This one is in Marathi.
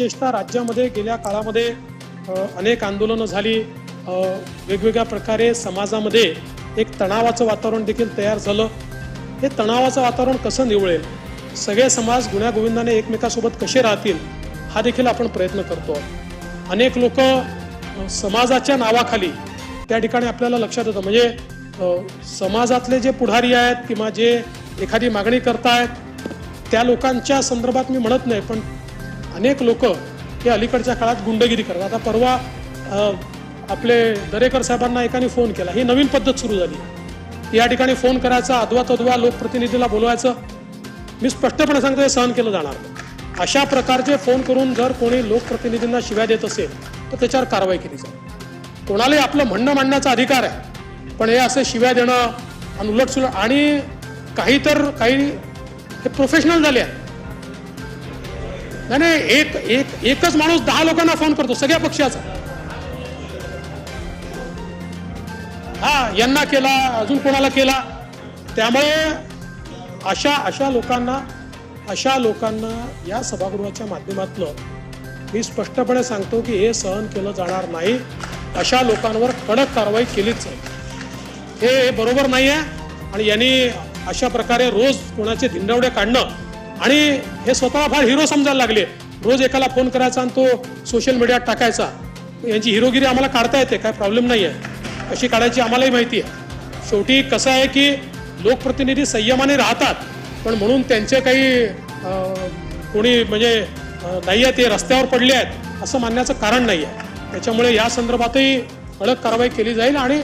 विशेषतः राज्यामध्ये गेल्या काळामध्ये अनेक आंदोलनं झाली. वेगवेगळ्या प्रकारे समाजामध्ये एक तणावाचं वातावरण देखील तयार झालं. हे तणावाचं वातावरण कसं निवळेल? सगळे समाज गुण्यागोविंदाने एकमेकासोबत कसे राहतील? हा देखील आपण प्रयत्न करतो. अनेक लोक समाजाच्या नावाखाली त्या ठिकाणी आपल्याला लक्षात येतं. म्हणजे समाजातले जे पुढारी आहेत किंवा जे एखादी मागणी करतायत त्या लोकांच्या संदर्भात मी म्हणत नाही पण अनेक लोक हे अलीकडच्या काळात गुंडगिरी करतात. आता परवा आपले दरेकर साहेबांना एकाने फोन केला. ही नवीन पद्धत सुरू झाली. या ठिकाणी फोन करायचा अद्वा तद्वा लोकप्रतिनिधीला बोलवायचं. मी स्पष्टपणे सांगतो हे सहन केलं जाणार अशा प्रकारचे फोन करून जर कोणी लोकप्रतिनिधींना शिव्या देत असेल तर त्याच्यावर कारवाई केली जाईल. कोणालाही आपलं म्हणणं मांडण्याचा अधिकार आहे. पण हे असं शिव्या देणं आणि उलटसुलट आणि काही तर काही हे प्रोफेशनल झाले आहेत. नाही नाही एक एक एकच माणूस दहा लोकांना फोन करतो सगळ्या पक्षाचा. हा यांना केला अजून कोणाला केला? त्यामुळे अशा अशा लोकांना अशा लोकांना या सभागृहाच्या माध्यमातलं मी स्पष्टपणे सांगतो की हे सहन केलं जाणार नाही. अशा लोकांवर कडक कारवाई केलीच आहे हे बरोबर नाही आहे आणि यांनी अशा प्रकारे रोज कोणाचे धिंडवडे काढणं आणि हे स्वतः फार हिरो समजायला लागले. रोज एकाला फोन करायचा आणि तो सोशल मीडियात टाकायचा. यांची हिरोगिरी आम्हाला काढता येते काय प्रॉब्लेम नाही आहे कशी काढायची आम्हालाही माहिती आहे. शेवटी कसं आहे की लोकप्रतिनिधी संयमाने राहतात पण म्हणून त्यांचे काही कोणी म्हणजे नाही आहे ते रस्त्यावर पडले आहेत असं मानण्याचं कारण नाही आहे त्याच्यामुळे या संदर्भातही कडक कारवाई केली जाईल आणि